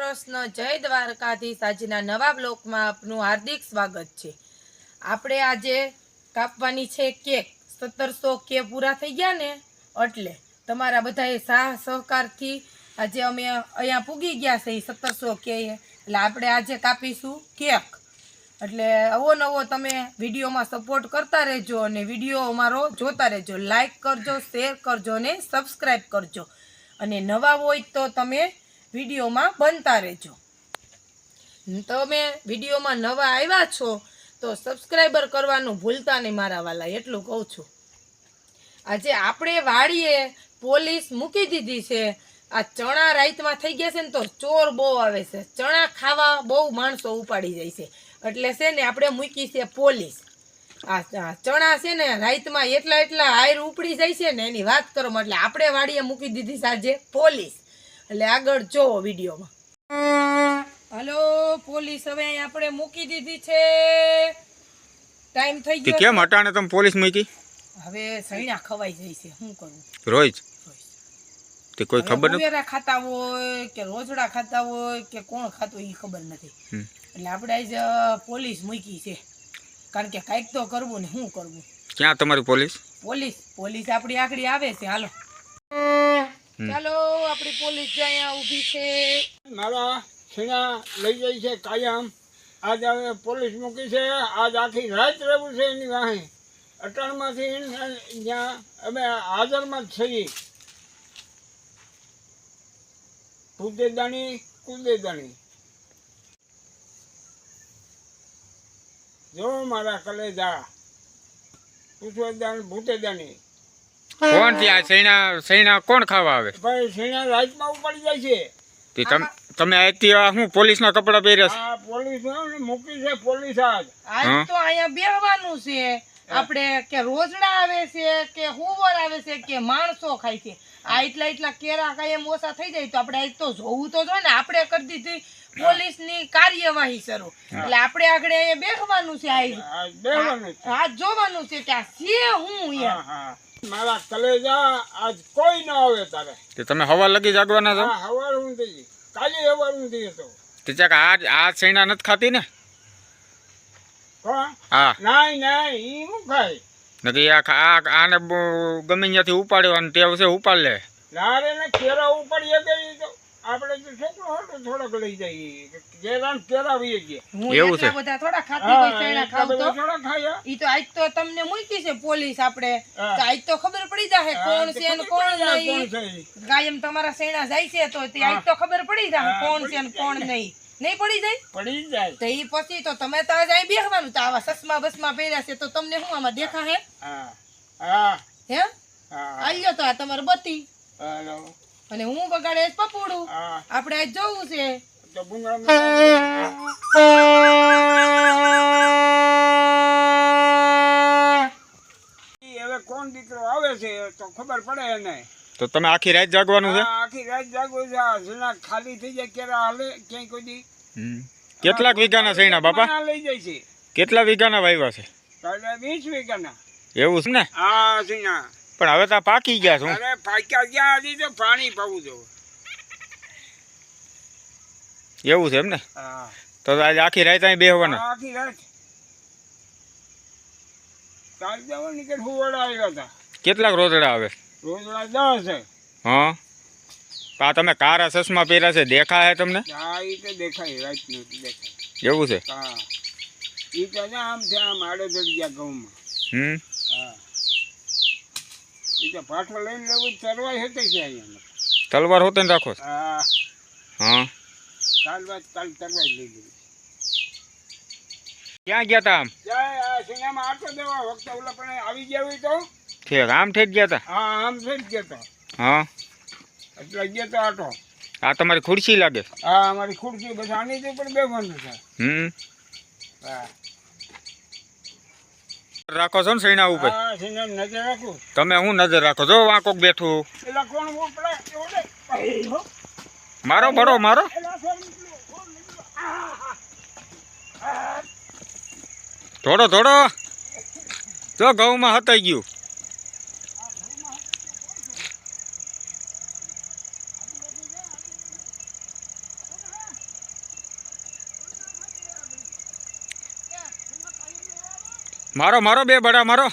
કૃષ્ણ જય દ્વારકાધીશ. આજના નવા બ્લોકમાં આપનું હાર્દિક સ્વાગત છે. આપણે આજે કાપવાની છે કેક. સત્તરસો કે પૂરા થઈ ગયા ને? એટલે તમારા બધાએ સાહ સહકારથી આજે અમે અહીંયા પૂગી ગયા છે સત્તરસો કે એટલે આપણે આજે કાપીશું કેક. એટલે અવો નવો તમે વિડીયોમાં સપોર્ટ કરતા રહેજો અને વીડિયો અમારો જોતા રહેજો. લાઈક કરજો, શેર કરજો અને સબસ્ક્રાઈબ કરજો. અને નવા હોય તો તમે વિડીયોમાં બનતા રહેજો. તમે વિડીયોમાં નવા આવ્યા છો, તો સબસ્ક્રાઈબર કરવાનું ભૂલતા નહીં મારા વાલા, એટલું કહું છું. આજે આપણે વાડીએ પોલીસ મૂકી દીધી છે. આ ચણા રાઈતમાં થઈ ગયા છે ને તો ચોર બહુ આવે છે. ચણા ખાવા બહુ માણસો ઉપાડી જાય છે. એટલે છે ને આપણે મૂકી છે પોલીસ. આ ચણા છે ને રાઈતમાં એટલા એટલા હાયર ઉપડી જાય છે ને એની વાત કરો, એટલે આપણે વાડીએ મૂકી દીધી સાજે પોલીસ. એટલે આગળ જોવો વિડીયોમાં. હલો પોલીસ હવે આપણે મૂકી દીધી છે. ટાઈમ થઈ ગયો. કેમ હટાણે તમે પોલીસ મૂકી? હવે સૈણા ખવાઈ જાય છે શું કરું? રોજ? તે કોઈ ખબર નથી? ખાતા હોય કે રોજડા ખાતા હોય કે કોણ ખાતું એ ખબર નથી. એટલે આપણે આજ પોલીસ મૂકી છે. કારણ કે કાંઈક તો કરવું ને શું કરવું. ક્યાં તમારી પોલીસ? પોલીસ પોલીસ આપણી આકડી આવે છે હાલો. ચાલો આપણી પોલીસ જે અહીંયા ઊભી છે. મારા છીણા લઈ જાય છે કાયમ. આજ હવે પોલીસ મૂકી છે. આજ આખી રાત રહેવું છે એની વાહે. અટાણમાંથી જ્યાં અમે હાજરમાં જ છીએ. કુદેદાણી કુદેદાણી. જો મારા કલેજા. પૂછવાદાણી ભૂતેદાણી કોણ ત્યાં સૈણા સૈણા કોણ ખાવા આવે? ભાઈ છીણા રાતમાં ઉપાડી જાય છે. તે તમ તમે આજથી હું શું પોલીસના કપડાં પહેર્યા છે? આ પોલીસ મૂકી છે પોલીસ આજ. આજ તો અહીંયા બેહવાનું છે. આપણે કે રોજડા આવે છે કે હુવર આવે છે કે માણસો ખાય છે. આ એટલા એટલા કેરા કાયમ ઓછા થઈ જાય તો આપણે આજ તો જોવું તો જોઈએ ને. આપણે કરી દીધી પોલીસની કાર્યવાહી શરૂ. એટલે આપણે આગળ અહીંયા બેહવાનું છે આજ. જોવાનું છે કે આ છે હું હા, એમ હા. મારા કલેજા આજ કોઈ ન આવે તારે. તે તમે હવા લગી જાગવાના છો? હવાર ઊંધી કાલે હવાર ઊંધી હતો તે ચાક આ આ સૈણા નથી ખાતી ને? હા? નાય નાય ઈ હું ખાય? નથી આ આ આને બ- ગમે ત્યાંથી ઉપાડ્યો અને ટેવ છે ઉપાડ લે. ના રે ને કેરા ઉપાડીએ તો આપણે તો છોકરો હતો થોડોક લઈ જઈએ. કેરા ને કેરા વીએ ગયા હું એવું એટલા છે? બધા થોડા ખાતી હોય હા, ચણા ખાવ તો. થોડા ખાયા. ઈ તો આજ તો તમને મૂકી છે પોલીસ આપણે. તો આજ તો ખબર પડી જાય કોણ છે ને કોણ નહીં. કાયમ તમારા સેણા જાય છે તો તે આજ તો ખબર પડી જાય કોણ છે ને કોણ નહીં. નહીં પડી જાય? પડી જાય. તો ઈ પછી તો તમે તો આજ અહીં બેસવાનું તો આવા સસમા બસમા પહેર્યા છે તો તમને શું આમાં દેખા હે હા. હા. હે? હા. આલ્યો તો આ તમારો બત્તી. હાલો. અને હું બગાડે પપોડું. આપણે આજ જોવું છે. હવે કોણ દીકરો આવે છે તો ખબર પડે એને. તો તમે આખી રાત જાગવાનું છે? આખી રાત જાગવું છે. જૂના ખાલી થઈ જાય ક્યારે હાલે ક્યાંય કોઈ દી. કેટલાક વીઘાના સૈણા બાપા? લઈ જાય છે. કેટલા વીઘાના વાવ્યા છે? વીસ વીઘાના. એવું છે ને? હા સીના પણ હવે તો પાકી ગયા છું. અરે પાક્યા ગયા તો પાણી પાવું જો એવું છે એમ ને? હા. તો આજે આખી રાત અહીં બેહવાના. આખી રાત. કાલ જવા નીકળ હુવાડા આવ્યા હતા. કેટલાક રોજડા આવે? રોજડા દસ છે હા. આ તમે કારા ચશ્મા પહેર્યા છે દેખાય તમને? હા એ તો દેખાય રાતનું દેખાય. એવું છે? હા. એ તો આમ છે આમ આડે ચડી ગયા ઘઉંમાં હમ. હા. તો પાઠો લઈને લેવું ચરવાય હતી છે અહીંયા તલવાર હોતે ને રાખો હા. હા. કાલ વાત કાલ ચરવાય લઈ લીધી. ક્યાં ગયા તા આમ? સિનેમા આટો દેવા વખતે ઓલા પણ આવી ગયા હોય તો? આમ થઈ ગયા તા? હા આમ થઈ ગયો તો. હા. એટલે ગયા તો આટો આ તમારી ખુરશી લાગે? હા અમારી ખુરશી બસ આની પણ બેવાનું છે. હમ. હા. રાખો છો ને સૈણા ઉપર? તમે હું નજર રાખો જો આ કોક બેઠું. મારો બરો મારો. થોડો થોડો. જો ઘઉંમાં હતાઈ ગયું. મારો મારો બે બડા મારો.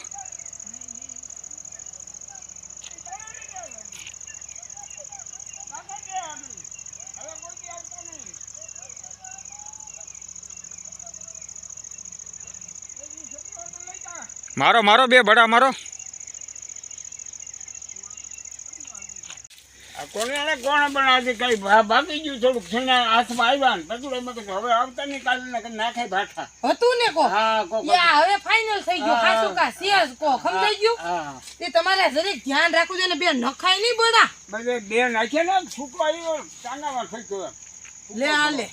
મારો મારો બે બડા મારો. કોને ને પણ આજે કઈ ભાગી ગયું થોડુંક છીણા હાથમાં આવ્યા ને પછી એમ કે હવે આવતા ની કાલે ને નાખે ભાઠા હતું ને કો હા કો. હવે ફાઇનલ થઈ ગયું. ખાસું કા સિયાસ કો સમજાઈ ગયું? તે તમારે જરીક ધ્યાન રાખવું જોઈએ ને બે નખાય નહીં બડા બધે બે નાખ્યા ને છૂટો આવ્યો ચાંગામાં થઈ ગયો. લે આ લે.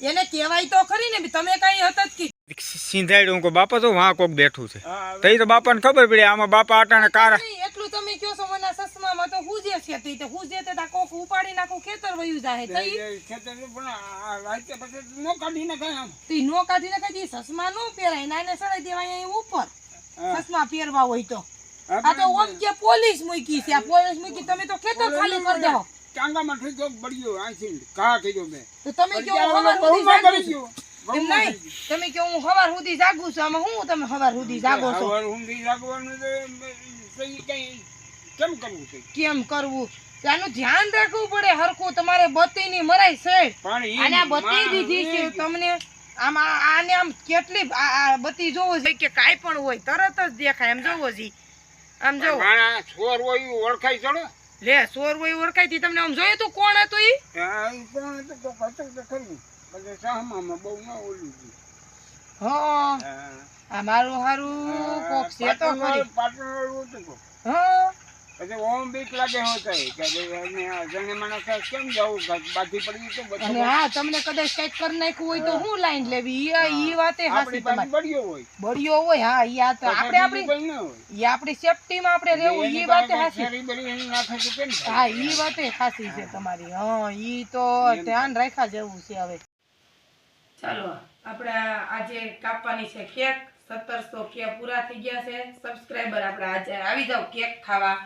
એને કહેવાય તો ખરી ને તમે કઈ હતા જ કે સિંધાડ્યું કો બાપા તો વાં કોક બેઠું છે. હા તઈ તો બાપાને ખબર પડી આમાં બાપા આટાને કાર નહીં, એટલું તમે કયો છો મને તો હું જે છે તે તો હું જે તે તા કોક ઉપાડી નાખું ખેતર વયું જાય તઈ ખેતર પણ રાતે પછી નો કાઢી નાખાય આમ તી નો કાઢી નાખે તી સસમા નો પહેરાય નાને સડાઈ દેવાય અહીં ઉપર. સસમા પહેરવા હોય તો. આ તો ઓમ કે પોલીસ મૂકી છે આ પોલીસ મૂકી તમે તો ખેતર ખાલી કરી દો થઈ ગયો બળ્યો આંસી ઘા કીધો મેં. તો તમે કે વગર જાગું કરી છું. ગયો એમ નહીં તમે કે હું હવાર સુધી જાગું છું આમાં હું તમે હવાર સુધી જાગો છો? હવાર ઊંધી જાગવાનું તો કઈ કઈ કેમ કરવું છે? કેમ કરવું? આનું ધ્યાન રાખવું પડે હરખું. તમારે બત્તીની મરાય છે. પણ અને આ બત્તી દીધી છે. તમને આમ આને આમ કેટલી બત્તી જોવો છે કે કાંઈ પણ હોય તરત જ દેખાય. એમ જોવો છે આમ જોવો. છોર હોય ઓળખાય ચડો. લે સોર હોય ઓળખાયથી તમને આમ જોયું તું કોણ હતું ઈ? હા, કોણ હતું તો હતું તો ખરું. બધે સાહમામાં બહુ ના ઓલું હા. આ મારું હારું કોક છે તો ખરી. હતું હા. પછી ઓમ બીક લાગે હોતા કે ભાઈ એને આ જણે મને કહે કેમ જવું? કાંઈક પડી તો અને હા તમને કદાચ કંઈક કરી નાખ્યું હોય તો હું. લાઈન લેવી? ઈ ઈ વાતે હાસી તમારી. બળ્યો હોય. બળિયો હોય હા ઈ આ તો આપણે આપણી હોય. ઈ આપણી સેફટીમાં આપણે રહેવું ઈ વાતે હાસી? હા ઈ વાતે ખાસી છે તમારી. હા ઈ તો ધ્યાન રાખ્યા જેવું છે હવે. ચાલો આપણે આજે કાપવાની છે કેક. સત્તરસો કે પૂરા થઈ ગયા છે. સબસ્ક્રાઈબર આપણે આજે આવી જાવ કેક ખાવા.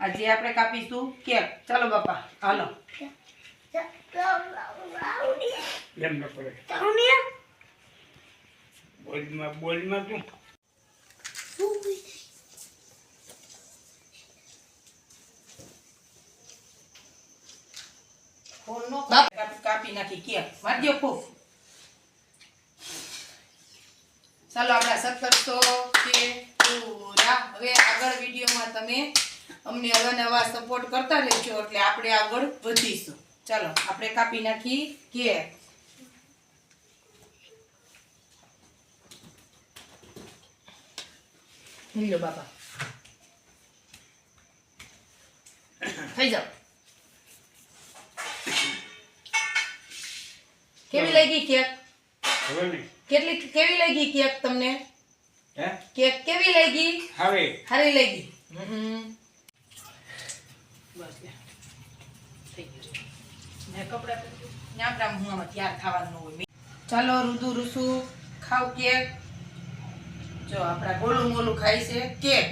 આજે આપણે કાપીશું. કેક ચાલો બાપા હાલો. એમ ન પડે બોલમાં બોલમાં શું બાપા કાપી નાખી. કેક મારજો ખૂબ ચાલો આપણા સત્તરસો કે પૂરા હવે આગળ વિડીયોમાં તમે અમને અવાનવા સપોર્ટ કરતા રહેજો એટલે આપણે આગળ વધીશું. ચાલો આપણે કાપી નાખી કેક લ્યો બાપા. થઈ જાઓ. કેવી લાગી કેક? કેટલી કેવી લાગી કેક તમને? કેક કેવી લાગી? હવે સારી લાગી. બસ લે. થઈ ગયું મેં કપડાં પહેર્યું. ને આપણે આમ હું આમાં તૈયાર થવાનું હોય. ચાલો, રુદુ, રુસુ, ખાવ કેક. જો, આપણા ગોલું મોલું ખાય છે. કેક.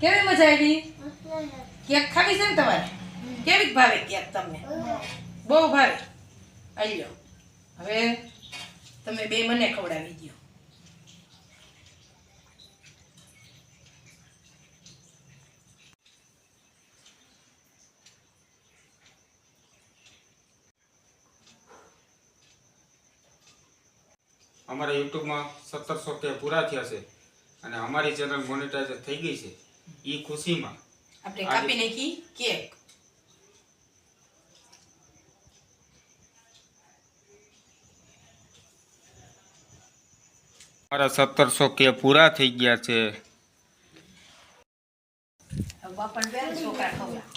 કેવી મજા આવી? કેક ખાવી છે ને તમારે? કેવી ભાવે કેક તમને? બહુ ભાવે. આવી હવે તમે બે મને ખવડાવી દો અમારા યુટ્યુબમાં સત્તરસો કે પૂરા થયા છે અને અમારી ચેનલ મોનેટાઈઝ થઈ ગઈ છે. એ ખુશીમાં. આપણે કાપી નાખી કેક. અમારા સત્તરસો કે પૂરા થઈ ગયા છે. બાપણ બે છોકરા ખવડા